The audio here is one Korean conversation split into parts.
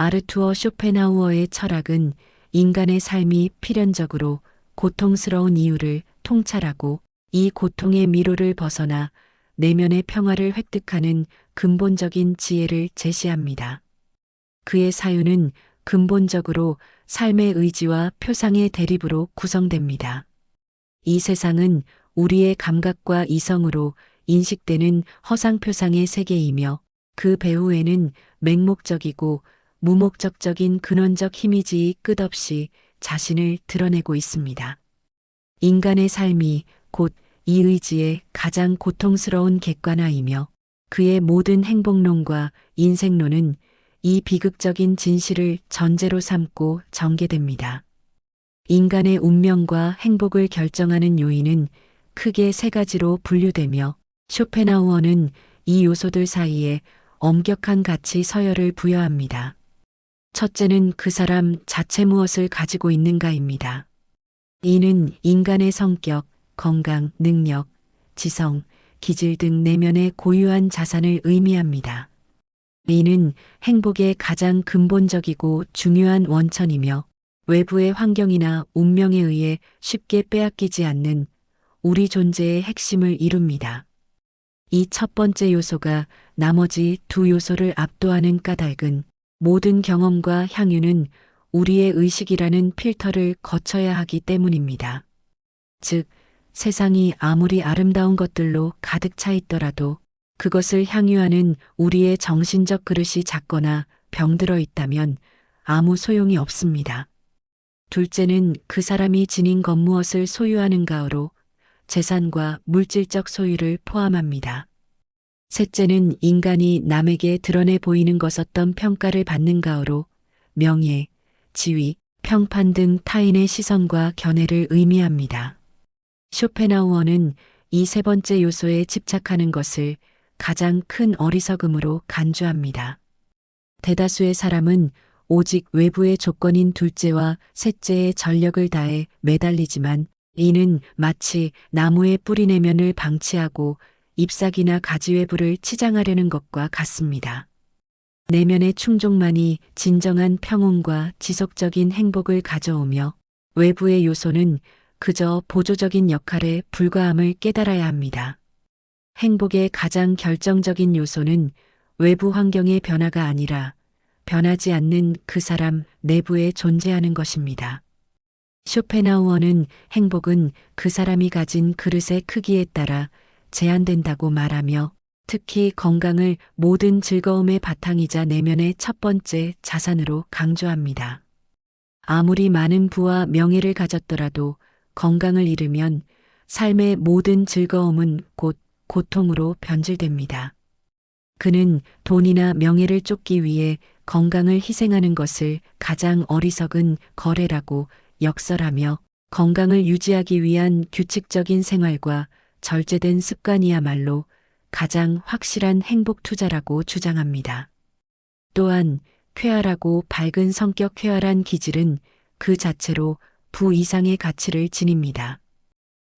아르투어 쇼펜하우어의 철학은 인간의 삶이 필연적으로 고통스러운 이유를 통찰하고 이 고통의 미로를 벗어나 내면의 평화를 획득하는 근본적인 지혜를 제시합니다. 그의 사유는 근본적으로 삶의 의지와 표상의 대립으로 구성됩니다. 이 세상은 우리의 감각과 이성으로 인식되는 허상표상의 세계이며 그 배후에는 맹목적이고 무목적적인 근원적 힘이지 끝없이 자신을 드러내고 있습니다. 인간의 삶이 곧 이 의지의 가장 고통스러운 객관화이며 그의 모든 행복론과 인생론은 이 비극적인 진실을 전제로 삼고 전개됩니다. 인간의 운명과 행복을 결정하는 요인은 크게 세 가지로 분류되며 쇼펜하우어는 이 요소들 사이에 엄격한 가치 서열을 부여합니다. 첫째는 그 사람 자체 무엇을 가지고 있는가입니다. 이는 인간의 성격, 건강, 능력, 지성, 기질 등 내면의 고유한 자산을 의미합니다. 이는 행복의 가장 근본적이고 중요한 원천이며 외부의 환경이나 운명에 의해 쉽게 빼앗기지 않는 우리 존재의 핵심을 이룹니다. 이 첫 번째 요소가 나머지 두 요소를 압도하는 까닭은 모든 경험과 향유는 우리의 의식이라는 필터를 거쳐야 하기 때문입니다. 즉, 세상이 아무리 아름다운 것들로 가득 차 있더라도 그것을 향유하는 우리의 정신적 그릇이 작거나 병들어 있다면 아무 소용이 없습니다. 둘째는 그 사람이 지닌 것 무엇을 소유하는가로 재산과 물질적 소유를 포함합니다. 셋째는 인간이 남에게 드러내 보이는 것 어떤 평가를 받는가로 명예, 지위, 평판 등 타인의 시선과 견해를 의미합니다. 쇼펜하우어는 이 세 번째 요소에 집착하는 것을 가장 큰 어리석음으로 간주합니다. 대다수의 사람은 오직 외부의 조건인 둘째와 셋째의 전력을 다해 매달리지만 이는 마치 나무의 뿌리 내면을 방치하고 잎사귀나 가지 외부를 치장하려는 것과 같습니다. 내면의 충족만이 진정한 평온과 지속적인 행복을 가져오며 외부의 요소는 그저 보조적인 역할에 불과함을 깨달아야 합니다. 행복의 가장 결정적인 요소는 외부 환경의 변화가 아니라 변하지 않는 그 사람 내부에 존재하는 것입니다. 쇼펜하우어는 행복은 그 사람이 가진 그릇의 크기에 따라 제한된다고 말하며 특히 건강을 모든 즐거움의 바탕이자 내면의 첫 번째 자산으로 강조합니다. 아무리 많은 부와 명예를 가졌더라도 건강을 잃으면 삶의 모든 즐거움은 곧 고통으로 변질됩니다. 그는 돈이나 명예를 쫓기 위해 건강을 희생하는 것을 가장 어리석은 거래라고 역설하며 건강을 유지하기 위한 규칙적인 생활과 절제된 습관이야말로 가장 확실한 행복 투자라고 주장합니다. 또한 쾌활하고 밝은 성격 쾌활한 기질은 그 자체로 부 이상의 가치를 지닙니다.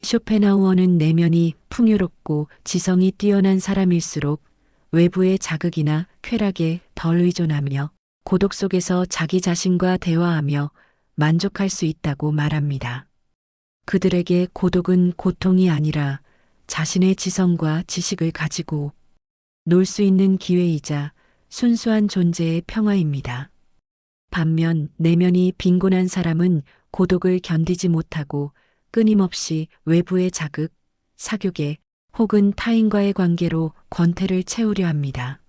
쇼펜하우어는 내면이 풍요롭고 지성이 뛰어난 사람일수록 외부의 자극이나 쾌락에 덜 의존하며 고독 속에서 자기 자신과 대화하며 만족할 수 있다고 말합니다. 그들에게 고독은 고통이 아니라 자신의 지성과 지식을 가지고 놀 수 있는 기회이자 순수한 존재의 평화입니다. 반면 내면이 빈곤한 사람은 고독을 견디지 못하고 끊임없이 외부의 자극, 사교계 혹은 타인과의 관계로 권태를 채우려 합니다.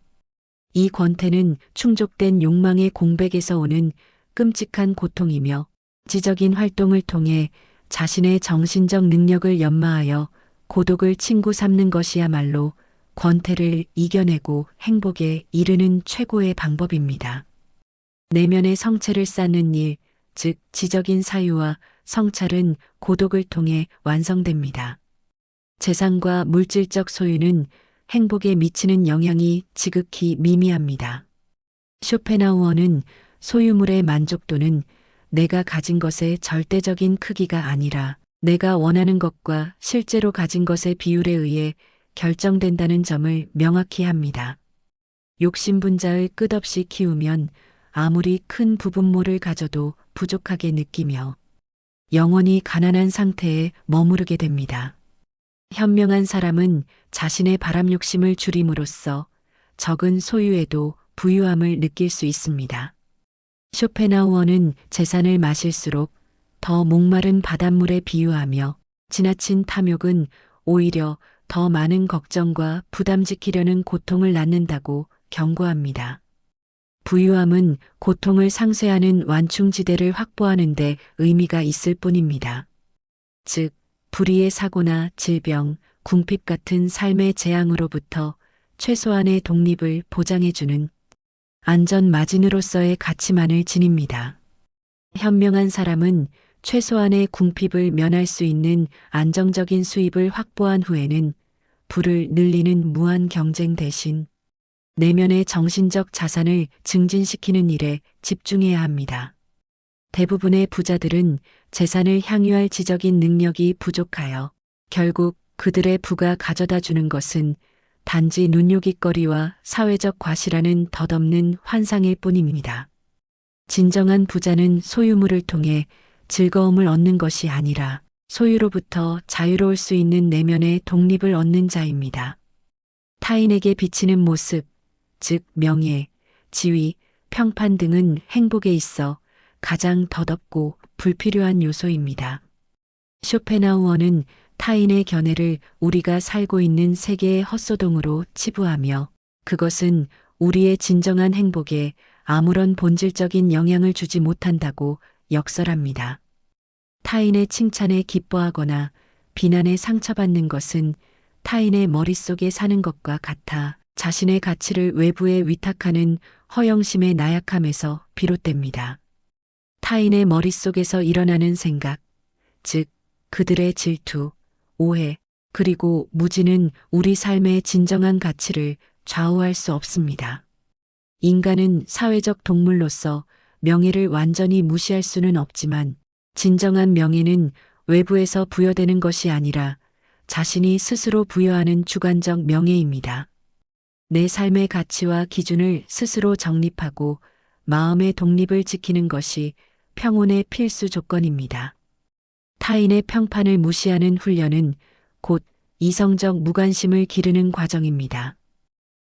이 권태는 충족된 욕망의 공백에서 오는 끔찍한 고통이며 지적인 활동을 통해 자신의 정신적 능력을 연마하여 고독을 친구 삼는 것이야말로 권태를 이겨내고 행복에 이르는 최고의 방법입니다. 내면의 성체를 쌓는 일, 즉 지적인 사유와 성찰은 고독을 통해 완성됩니다. 재산과 물질적 소유는 행복에 미치는 영향이 지극히 미미합니다. 쇼펜하우어는 소유물의 만족도는 내가 가진 것의 절대적인 크기가 아니라 내가 원하는 것과 실제로 가진 것의 비율에 의해 결정된다는 점을 명확히 합니다. 욕심분자를 끝없이 키우면 아무리 큰 부분모를 가져도 부족하게 느끼며 영원히 가난한 상태에 머무르게 됩니다. 현명한 사람은 자신의 바람 욕심을 줄임으로써 적은 소유에도 부유함을 느낄 수 있습니다. 쇼펜하우어는 재산을 마실수록 더 목마른 바닷물에 비유하며 지나친 탐욕은 오히려 더 많은 걱정과 부담 지키려는 고통을 낳는다고 경고합니다. 부유함은 고통을 상쇄하는 완충지대를 확보하는 데 의미가 있을 뿐입니다. 즉, 불의의 사고나 질병, 궁핍 같은 삶의 재앙으로부터 최소한의 독립을 보장해주는 안전 마진으로서의 가치만을 지닙니다. 현명한 사람은 최소한의 궁핍을 면할 수 있는 안정적인 수입을 확보한 후에는 부를 늘리는 무한 경쟁 대신 내면의 정신적 자산을 증진시키는 일에 집중해야 합니다. 대부분의 부자들은 재산을 향유할 지적인 능력이 부족하여 결국 그들의 부가 가져다 주는 것은 단지 눈요깃거리와 사회적 과시라는 덧없는 환상일 뿐입니다. 진정한 부자는 소유물을 통해 즐거움을 얻는 것이 아니라 소유로부터 자유로울 수 있는 내면의 독립을 얻는 자입니다. 타인에게 비치는 모습, 즉 명예, 지위, 평판 등은 행복에 있어 가장 덧없고 불필요한 요소입니다. 쇼펜하우어는 타인의 견해를 우리가 살고 있는 세계의 헛소동으로 치부하며 그것은 우리의 진정한 행복에 아무런 본질적인 영향을 주지 못한다고 역설합니다. 타인의 칭찬에 기뻐하거나 비난에 상처받는 것은 타인의 머릿속에 사는 것과 같아 자신의 가치를 외부에 위탁하는 허영심의 나약함에서 비롯됩니다. 타인의 머릿속에서 일어나는 생각, 즉, 그들의 질투, 오해, 그리고 무지는 우리 삶의 진정한 가치를 좌우할 수 없습니다. 인간은 사회적 동물로서 명예를 완전히 무시할 수는 없지만 진정한 명예는 외부에서 부여되는 것이 아니라 자신이 스스로 부여하는 주관적 명예입니다. 내 삶의 가치와 기준을 스스로 정립하고 마음의 독립을 지키는 것이 평온의 필수 조건입니다. 타인의 평판을 무시하는 훈련은 곧 이성적 무관심을 기르는 과정입니다.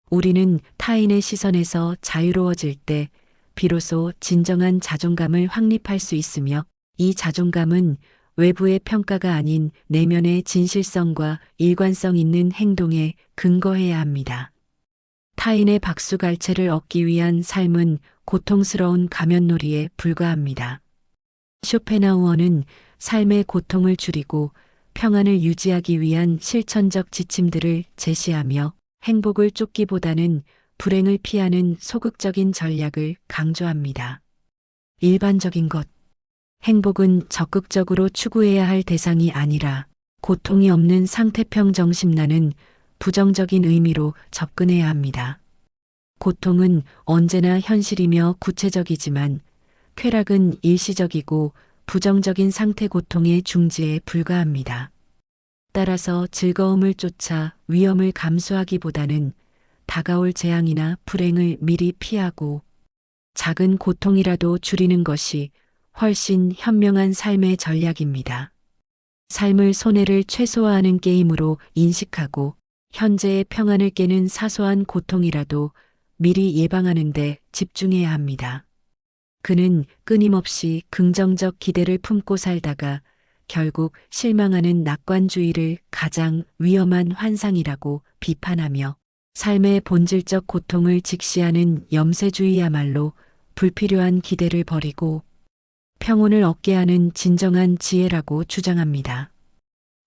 우리는 타인의 시선에서 자유로워질 때 비로소 진정한 자존감을 확립할 수 있으며 이 자존감은 외부의 평가가 아닌 내면의 진실성과 일관성 있는 행동에 근거해야 합니다. 타인의 박수갈채를 얻기 위한 삶은 고통스러운 가면놀이에 불과합니다. 쇼펜하우어는 삶의 고통을 줄이고 평안을 유지하기 위한 실천적 지침들을 제시하며 행복을 쫓기보다는 불행을 피하는 소극적인 전략을 강조합니다. 일반적인 것. 행복은 적극적으로 추구해야 할 대상이 아니라 고통이 없는 상태평 정심나는 부정적인 의미로 접근해야 합니다. 고통은 언제나 현실이며 구체적이지만 쾌락은 일시적이고 부정적인 상태 고통의 중지에 불과합니다. 따라서 즐거움을 쫓아 위험을 감수하기보다는 다가올 재앙이나 불행을 미리 피하고 작은 고통이라도 줄이는 것이 훨씬 현명한 삶의 전략입니다. 삶을 손해를 최소화하는 게임으로 인식하고 현재의 평안을 깨는 사소한 고통이라도 미리 예방하는데 집중해야 합니다. 그는 끊임없이 긍정적 기대를 품고 살다가 결국 실망하는 낙관주의를 가장 위험한 환상이라고 비판하며 삶의 본질적 고통을 직시하는 염세주의야말로 불필요한 기대를 버리고 평온을 얻게 하는 진정한 지혜라고 주장합니다.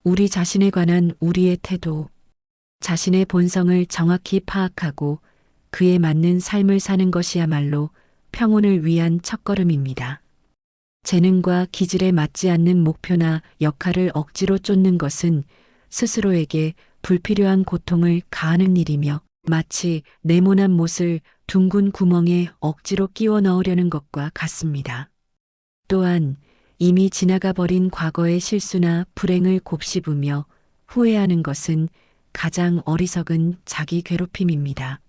우리 자신에 관한 우리의 태도, 자신의 본성을 정확히 파악하고 그에 맞는 삶을 사는 것이야말로 평온을 위한 첫걸음입니다. 재능과 기질에 맞지 않는 목표나 역할을 억지로 쫓는 것은 스스로에게 불필요한 고통을 가하는 일이며 마치 네모난 못을 둥근 구멍에 억지로 끼워 넣으려는 것과 같습니다. 또한 이미 지나가 버린 과거의 실수나 불행을 곱씹으며 후회하는 것은 가장 어리석은 자기 괴롭힘입니다.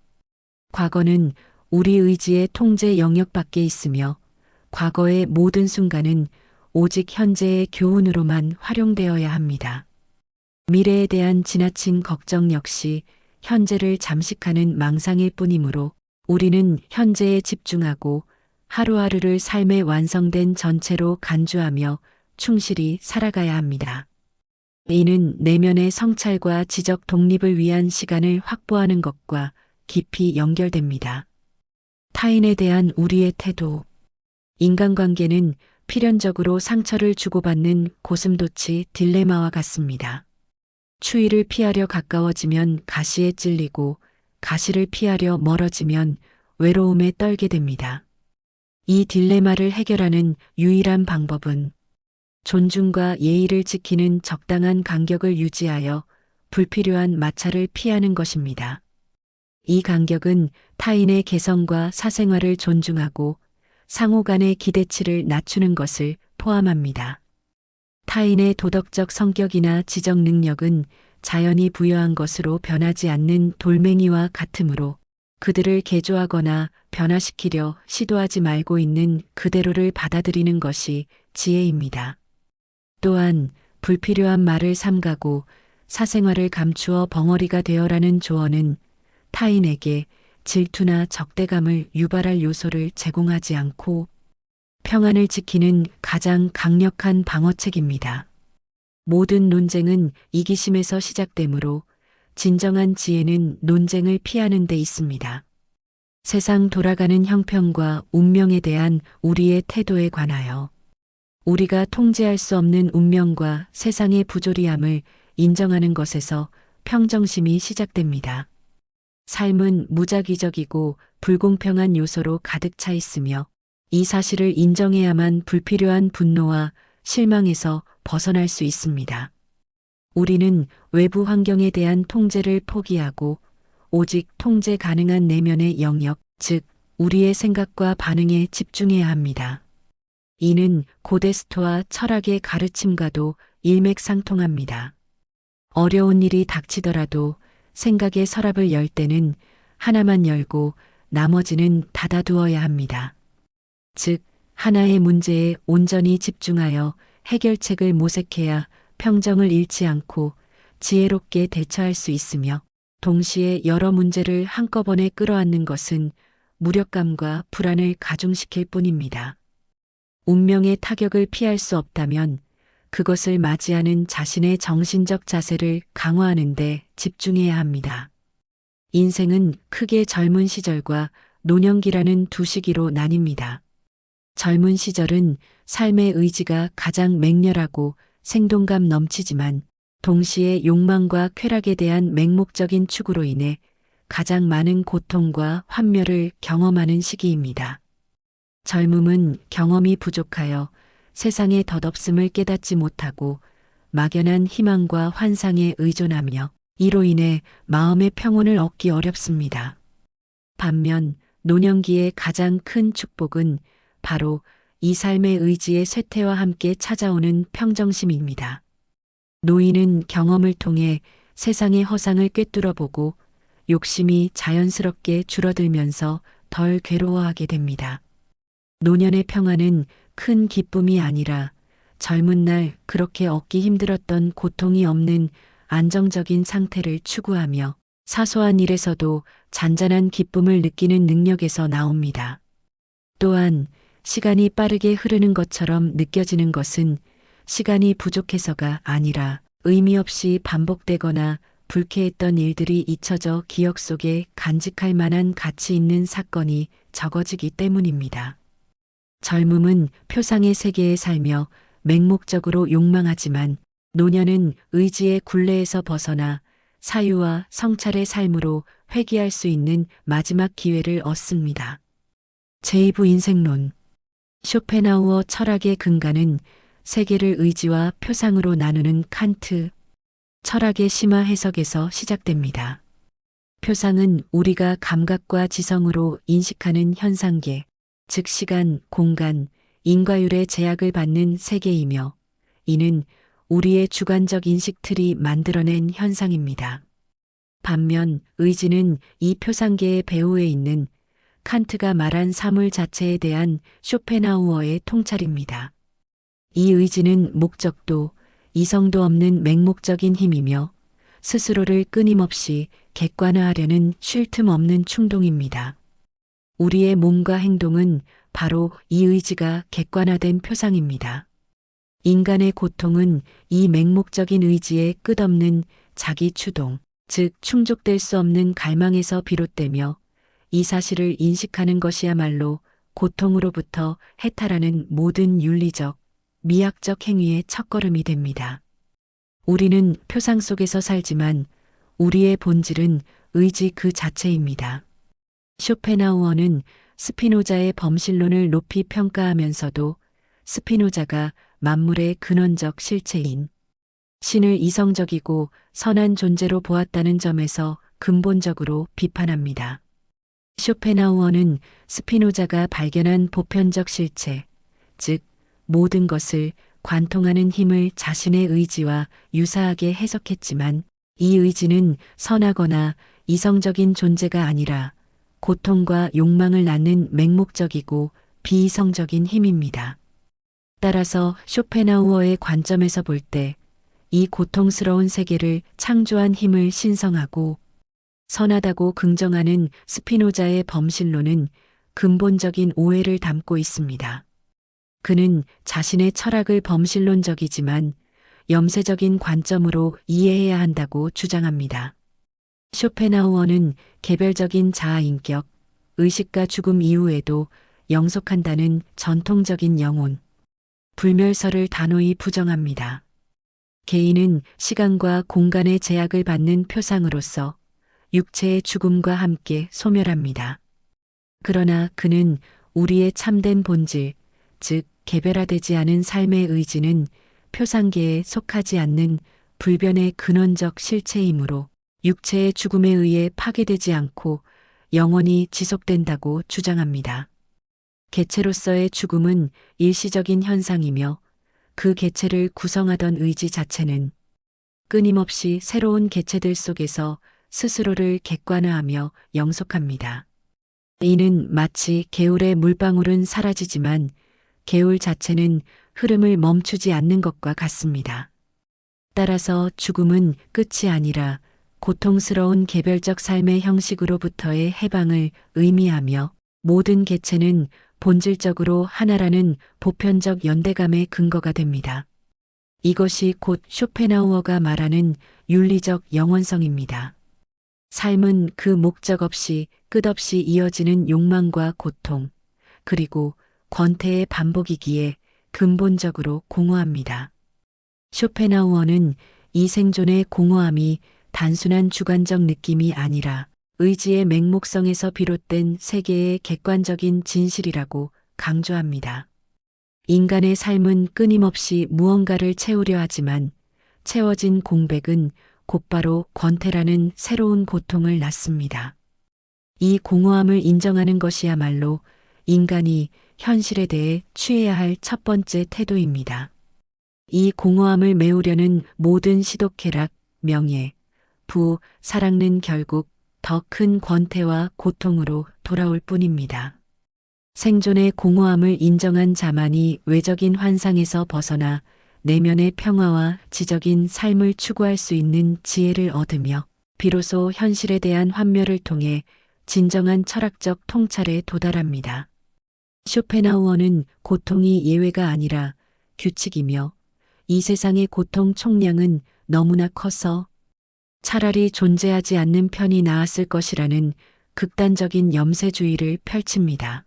과거는 우리 의지의 통제 영역 밖에 있으며 과거의 모든 순간은 오직 현재의 교훈으로만 활용되어야 합니다. 미래에 대한 지나친 걱정 역시 현재를 잠식하는 망상일 뿐이므로 우리는 현재에 집중하고 하루하루를 삶의 완성된 전체로 간주하며 충실히 살아가야 합니다. 이는 내면의 성찰과 지적 독립을 위한 시간을 확보하는 것과 깊이 연결됩니다. 타인에 대한 우리의 태도. 인간관계는 필연적으로 상처를 주고받는 고슴도치 딜레마와 같습니다. 추위를 피하려 가까워지면 가시에 찔리고 가시를 피하려 멀어지면 외로움에 떨게 됩니다. 이 딜레마를 해결하는 유일한 방법은 존중과 예의를 지키는 적당한 간격을 유지하여 불필요한 마찰을 피하는 것입니다. 이 간격은 타인의 개성과 사생활을 존중하고 상호 간의 기대치를 낮추는 것을 포함합니다. 타인의 도덕적 성격이나 지적 능력은 자연이 부여한 것으로 변하지 않는 돌멩이와 같으므로 그들을 개조하거나 변화시키려 시도하지 말고 있는 그대로를 받아들이는 것이 지혜입니다. 또한 불필요한 말을 삼가고 사생활을 감추어 벙어리가 되어라는 조언은 타인에게 질투나 적대감을 유발할 요소를 제공하지 않고 평안을 지키는 가장 강력한 방어책입니다. 모든 논쟁은 이기심에서 시작되므로 진정한 지혜는 논쟁을 피하는 데 있습니다. 세상 돌아가는 형편과 운명에 대한 우리의 태도에 관하여 우리가 통제할 수 없는 운명과 세상의 부조리함을 인정하는 것에서 평정심이 시작됩니다. 삶은 무작위적이고 불공평한 요소로 가득 차 있으며 이 사실을 인정해야만 불필요한 분노와 실망에서 벗어날 수 있습니다. 우리는 외부 환경에 대한 통제를 포기하고 오직 통제 가능한 내면의 영역, 즉, 우리의 생각과 반응에 집중해야 합니다. 이는 고데스토와 철학의 가르침과도 일맥상통합니다. 어려운 일이 닥치더라도 생각의 서랍을 열 때는 하나만 열고 나머지는 닫아두어야 합니다. 즉, 하나의 문제에 온전히 집중하여 해결책을 모색해야 평정을 잃지 않고 지혜롭게 대처할 수 있으며 동시에 여러 문제를 한꺼번에 끌어안는 것은 무력감과 불안을 가중시킬 뿐입니다. 운명의 타격을 피할 수 없다면 그것을 맞이하는 자신의 정신적 자세를 강화하는 데 집중해야 합니다. 인생은 크게 젊은 시절과 노년기라는 두 시기로 나뉩니다. 젊은 시절은 삶의 의지가 가장 맹렬하고 생동감 넘치지만 동시에 욕망과 쾌락에 대한 맹목적인 추구로 인해 가장 많은 고통과 환멸을 경험하는 시기입니다. 젊음은 경험이 부족하여 세상의 덧없음을 깨닫지 못하고 막연한 희망과 환상에 의존하며 이로 인해 마음의 평온을 얻기 어렵습니다. 반면 노년기의 가장 큰 축복은 바로 이 삶의 의지의 쇠퇴와 함께 찾아오는 평정심입니다. 노인은 경험을 통해 세상의 허상을 꿰뚫어 보고 욕심이 자연스럽게 줄어들면서 덜 괴로워하게 됩니다. 노년의 평안은 큰 기쁨이 아니라 젊은 날 그렇게 얻기 힘들었던 고통이 없는 안정적인 상태를 추구하며 사소한 일에서도 잔잔한 기쁨을 느끼는 능력에서 나옵니다. 또한 시간이 빠르게 흐르는 것처럼 느껴지는 것은 시간이 부족해서가 아니라 의미 없이 반복되거나 불쾌했던 일들이 잊혀져 기억 속에 간직할 만한 가치 있는 사건이 적어지기 때문입니다. 젊음은 표상의 세계에 살며 맹목적으로 욕망하지만 노년은 의지의 굴레에서 벗어나 사유와 성찰의 삶으로 회귀할 수 있는 마지막 기회를 얻습니다. 제2부 인생론 쇼펜하우어 철학의 근간은 세계를 의지와 표상으로 나누는 칸트 철학의 심화 해석에서 시작됩니다. 표상은 우리가 감각과 지성으로 인식하는 현상계, 즉 시간, 공간, 인과율의 제약을 받는 세계이며 이는 우리의 주관적 인식 틀이 만들어낸 현상입니다. 반면 의지는 이 표상계의 배후에 있는 칸트가 말한 사물 자체에 대한 쇼펜하우어의 통찰입니다. 이 의지는 목적도 이성도 없는 맹목적인 힘이며 스스로를 끊임없이 객관화하려는 쉴 틈 없는 충동입니다. 우리의 몸과 행동은 바로 이 의지가 객관화된 표상입니다. 인간의 고통은 이 맹목적인 의지의 끝없는 자기 추동, 즉 충족될 수 없는 갈망에서 비롯되며 이 사실을 인식하는 것이야말로 고통으로부터 해탈하는 모든 윤리적, 미학적 행위의 첫걸음이 됩니다. 우리는 표상 속에서 살지만 우리의 본질은 의지 그 자체입니다. 쇼펜하우어는 스피노자의 범실론을 높이 평가하면서도 스피노자가 만물의 근원적 실체인 신을 이성적이고 선한 존재로 보았다는 점에서 근본적으로 비판합니다. 쇼펜하우어는 스피노자가 발견한 보편적 실체, 즉 모든 것을 관통하는 힘을 자신의 의지와 유사하게 해석했지만 이 의지는 선하거나 이성적인 존재가 아니라 고통과 욕망을 낳는 맹목적이고 비이성적인 힘입니다. 따라서 쇼펜하우어의 관점에서 볼 때 이 고통스러운 세계를 창조한 힘을 신성하고 선하다고 긍정하는 스피노자의 범실론은 근본적인 오해를 담고 있습니다. 그는 자신의 철학을 범실론적이지만 염세적인 관점으로 이해해야 한다고 주장합니다. 쇼펜하우어는 개별적인 자아인격, 의식과 죽음 이후에도 영속한다는 전통적인 영혼, 불멸설을 단호히 부정합니다. 개인은 시간과 공간의 제약을 받는 표상으로서 육체의 죽음과 함께 소멸합니다. 그러나 그는 우리의 참된 본질, 즉 개별화되지 않은 삶의 의지는 표상계에 속하지 않는 불변의 근원적 실체이므로 육체의 죽음에 의해 파괴되지 않고 영원히 지속된다고 주장합니다. 개체로서의 죽음은 일시적인 현상이며 그 개체를 구성하던 의지 자체는 끊임없이 새로운 개체들 속에서 스스로를 객관화하며 영속합니다. 이는 마치 개울의 물방울은 사라지지만 개울 자체는 흐름을 멈추지 않는 것과 같습니다. 따라서 죽음은 끝이 아니라 고통스러운 개별적 삶의 형식으로부터의 해방을 의미하며 모든 개체는 본질적으로 하나라는 보편적 연대감의 근거가 됩니다. 이것이 곧 쇼펜하우어가 말하는 윤리적 영원성입니다. 삶은 그 목적 없이 끝없이 이어지는 욕망과 고통, 그리고 권태의 반복이기에 근본적으로 공허합니다. 쇼펜하우어는 이 생존의 공허함이 단순한 주관적 느낌이 아니라 의지의 맹목성에서 비롯된 세계의 객관적인 진실이라고 강조합니다. 인간의 삶은 끊임없이 무언가를 채우려 하지만 채워진 공백은 곧바로 권태라는 새로운 고통을 낳습니다. 이 공허함을 인정하는 것이야말로 인간이 현실에 대해 취해야 할 첫 번째 태도입니다. 이 공허함을 메우려는 모든 시도쾌락, 명예, 부, 사랑은 결국 더 큰 권태와 고통으로 돌아올 뿐입니다. 생존의 공허함을 인정한 자만이 외적인 환상에서 벗어나 내면의 평화와 지적인 삶을 추구할 수 있는 지혜를 얻으며 비로소 현실에 대한 환멸을 통해 진정한 철학적 통찰에 도달합니다. 쇼펜하우어는 고통이 예외가 아니라 규칙이며 이 세상의 고통 총량은 너무나 커서 차라리 존재하지 않는 편이 나았을 것이라는 극단적인 염세주의를 펼칩니다.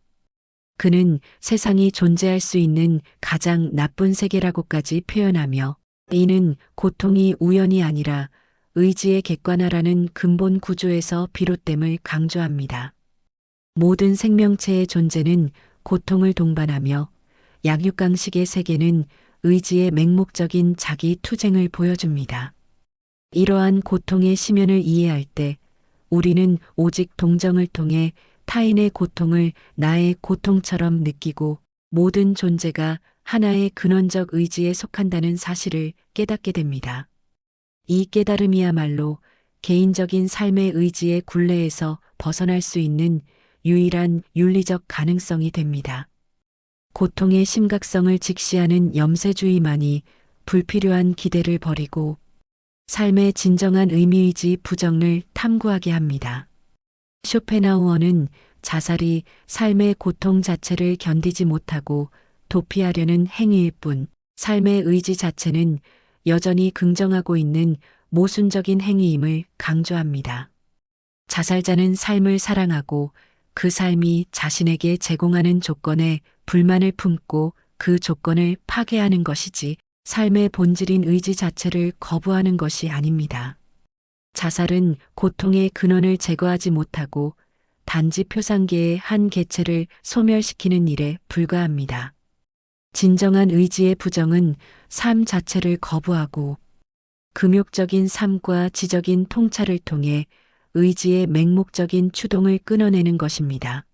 그는 세상이 존재할 수 있는 가장 나쁜 세계라고까지 표현하며 이는 고통이 우연이 아니라 의지의 객관화라는 근본 구조에서 비롯됨을 강조합니다. 모든 생명체의 존재는 고통을 동반하며 약육강식의 세계는 의지의 맹목적인 자기 투쟁을 보여줍니다. 이러한 고통의 심연을 이해할 때 우리는 오직 동정을 통해 타인의 고통을 나의 고통처럼 느끼고 모든 존재가 하나의 근원적 의지에 속한다는 사실을 깨닫게 됩니다. 이 깨달음이야말로 개인적인 삶의 의지의 굴레에서 벗어날 수 있는 유일한 윤리적 가능성이 됩니다. 고통의 심각성을 직시하는 염세주의만이 불필요한 기대를 버리고 삶의 진정한 의미이지 부정을 탐구하게 합니다. 쇼펜하우어는 자살이 삶의 고통 자체를 견디지 못하고 도피하려는 행위일 뿐 삶의 의지 자체는 여전히 긍정하고 있는 모순적인 행위임을 강조합니다. 자살자는 삶을 사랑하고 그 삶이 자신에게 제공하는 조건에 불만을 품고 그 조건을 파괴하는 것이지 삶의 본질인 의지 자체를 거부하는 것이 아닙니다. 자살은 고통의 근원을 제거하지 못하고 단지 표상계의 한 개체를 소멸시키는 일에 불과합니다. 진정한 의지의 부정은 삶 자체를 거부하고 금욕적인 삶과 지적인 통찰을 통해 의지의 맹목적인 추동을 끊어내는 것입니다.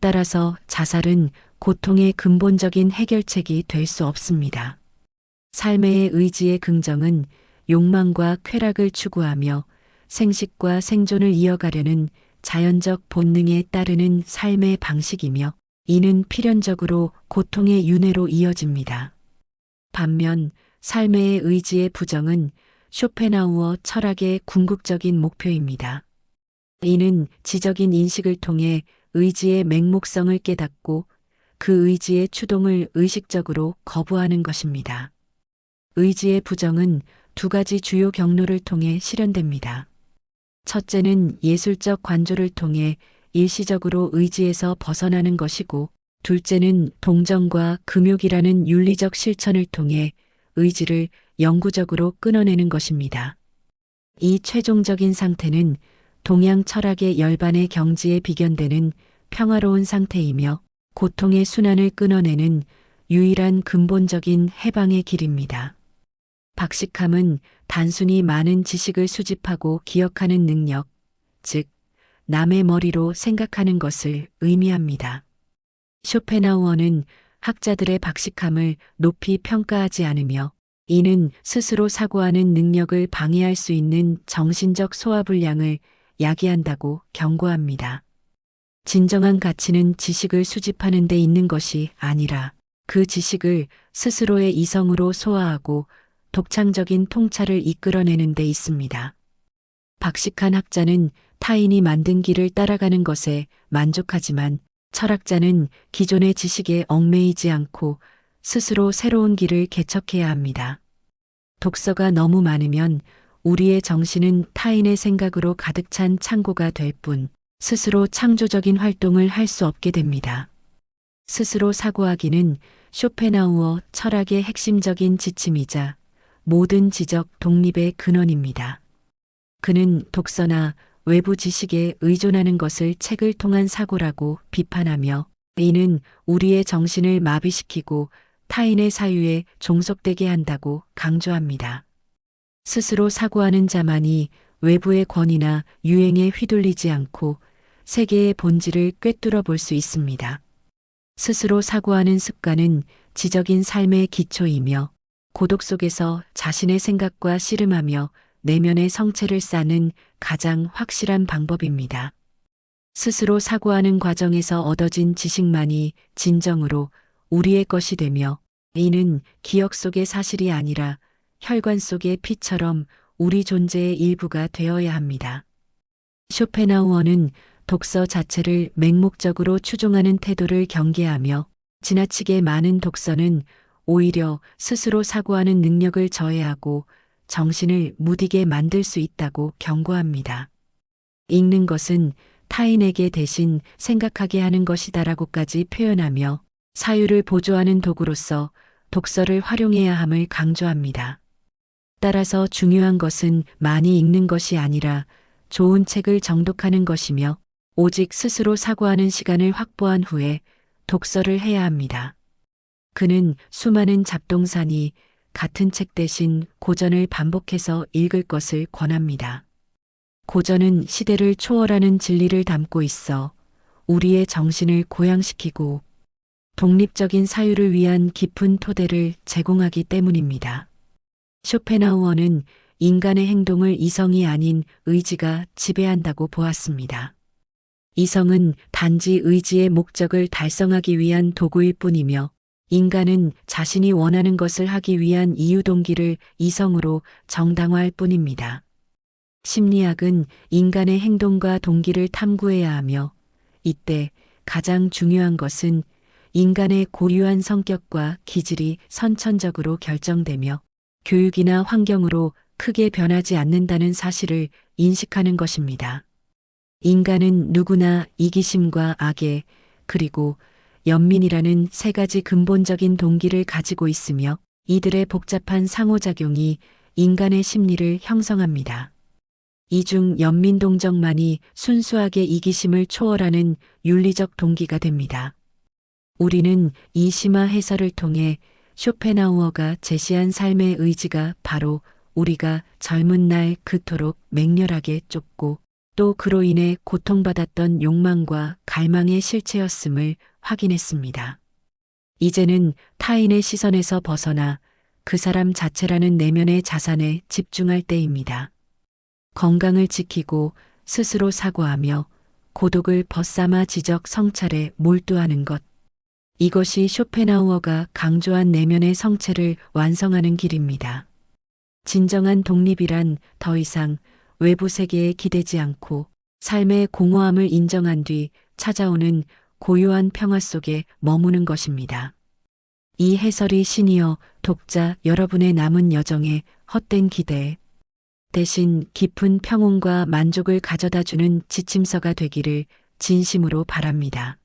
따라서 자살은 고통의 근본적인 해결책이 될 수 없습니다. 삶의 의지의 긍정은 욕망과 쾌락을 추구하며 생식과 생존을 이어가려는 자연적 본능에 따르는 삶의 방식이며 이는 필연적으로 고통의 윤회로 이어집니다. 반면 삶의 의지의 부정은 쇼펜하우어 철학의 궁극적인 목표입니다. 이는 지적인 인식을 통해 의지의 맹목성을 깨닫고 그 의지의 추동을 의식적으로 거부하는 것입니다. 의지의 부정은 두 가지 주요 경로를 통해 실현됩니다. 첫째는 예술적 관조를 통해 일시적으로 의지에서 벗어나는 것이고, 둘째는 동정과 금욕이라는 윤리적 실천을 통해 의지를 영구적으로 끊어내는 것입니다. 이 최종적인 상태는 동양 철학의 열반의 경지에 비견되는 평화로운 상태이며 고통의 순환을 끊어내는 유일한 근본적인 해방의 길입니다. 박식함은 단순히 많은 지식을 수집하고 기억하는 능력, 즉, 남의 머리로 생각하는 것을 의미합니다. 쇼펜하우어는 학자들의 박식함을 높이 평가하지 않으며 이는 스스로 사고하는 능력을 방해할 수 있는 정신적 소화불량을 야기한다고 경고합니다. 진정한 가치는 지식을 수집하는 데 있는 것이 아니라 그 지식을 스스로의 이성으로 소화하고 독창적인 통찰을 이끌어내는 데 있습니다. 박식한 학자는 타인이 만든 길을 따라가는 것에 만족하지만 철학자는 기존의 지식에 얽매이지 않고 스스로 새로운 길을 개척해야 합니다. 독서가 너무 많으면 우리의 정신은 타인의 생각으로 가득 찬 창고가 될 뿐 스스로 창조적인 활동을 할 수 없게 됩니다. 스스로 사고하기는 쇼펜하우어 철학의 핵심적인 지침이자 모든 지적 독립의 근원입니다. 그는 독서나 외부 지식에 의존하는 것을 책을 통한 사고라고 비판하며 이는 우리의 정신을 마비시키고 타인의 사유에 종속되게 한다고 강조합니다. 스스로 사고하는 자만이 외부의 권위나 유행에 휘둘리지 않고 세계의 본질을 꿰뚫어 볼 수 있습니다. 스스로 사고하는 습관은 지적인 삶의 기초이며 고독 속에서 자신의 생각과 씨름하며 내면의 성체를 쌓는 가장 확실한 방법입니다. 스스로 사고하는 과정에서 얻어진 지식만이 진정으로 우리의 것이 되며 이는 기억 속의 사실이 아니라 혈관 속의 피처럼 우리 존재의 일부가 되어야 합니다. 쇼펜하우어는 독서 자체를 맹목적으로 추종하는 태도를 경계하며 지나치게 많은 독서는 오히려 스스로 사고하는 능력을 저해하고 정신을 무디게 만들 수 있다고 경고합니다. 읽는 것은 타인에게 대신 생각하게 하는 것이다라고까지 표현하며 사유를 보조하는 도구로서 독서를 활용해야 함을 강조합니다. 따라서 중요한 것은 많이 읽는 것이 아니라 좋은 책을 정독하는 것이며 오직 스스로 사고하는 시간을 확보한 후에 독서를 해야 합니다. 그는 수많은 잡동사니 같은 책 대신 고전을 반복해서 읽을 것을 권합니다. 고전은 시대를 초월하는 진리를 담고 있어 우리의 정신을 고양시키고 독립적인 사유를 위한 깊은 토대를 제공하기 때문입니다. 쇼펜하우어는 인간의 행동을 이성이 아닌 의지가 지배한다고 보았습니다. 이성은 단지 의지의 목적을 달성하기 위한 도구일 뿐이며 인간은 자신이 원하는 것을 하기 위한 이유 동기를 이성으로 정당화할 뿐입니다. 심리학은 인간의 행동과 동기를 탐구해야 하며 이때 가장 중요한 것은 인간의 고유한 성격과 기질이 선천적으로 결정되며 교육이나 환경으로 크게 변하지 않는다는 사실을 인식하는 것입니다. 인간은 누구나 이기심과 악의 그리고 연민이라는 세 가지 근본적인 동기를 가지고 있으며 이들의 복잡한 상호작용이 인간의 심리를 형성합니다. 이 중 연민 동정만이 순수하게 이기심을 초월하는 윤리적 동기가 됩니다. 우리는 이 심화 해설을 통해 쇼펜하우어가 제시한 삶의 의지가 바로 우리가 젊은 날 그토록 맹렬하게 쫓고 또 그로 인해 고통받았던 욕망과 갈망의 실체였음을 확인했습니다. 이제는 타인의 시선에서 벗어나 그 사람 자체라는 내면의 자산에 집중할 때입니다. 건강을 지키고 스스로 사고하며 고독을 벗삼아 지적 성찰에 몰두하는 것. 이것이 쇼펜하우어가 강조한 내면의 성체를 완성하는 길입니다. 진정한 독립이란 더 이상 외부 세계에 기대지 않고 삶의 공허함을 인정한 뒤 찾아오는 고요한 평화 속에 머무는 것입니다. 이 해설이 신이어 독자 여러분의 남은 여정에 헛된 기대 대신 깊은 평온과 만족을 가져다 주는 지침서가 되기를 진심으로 바랍니다.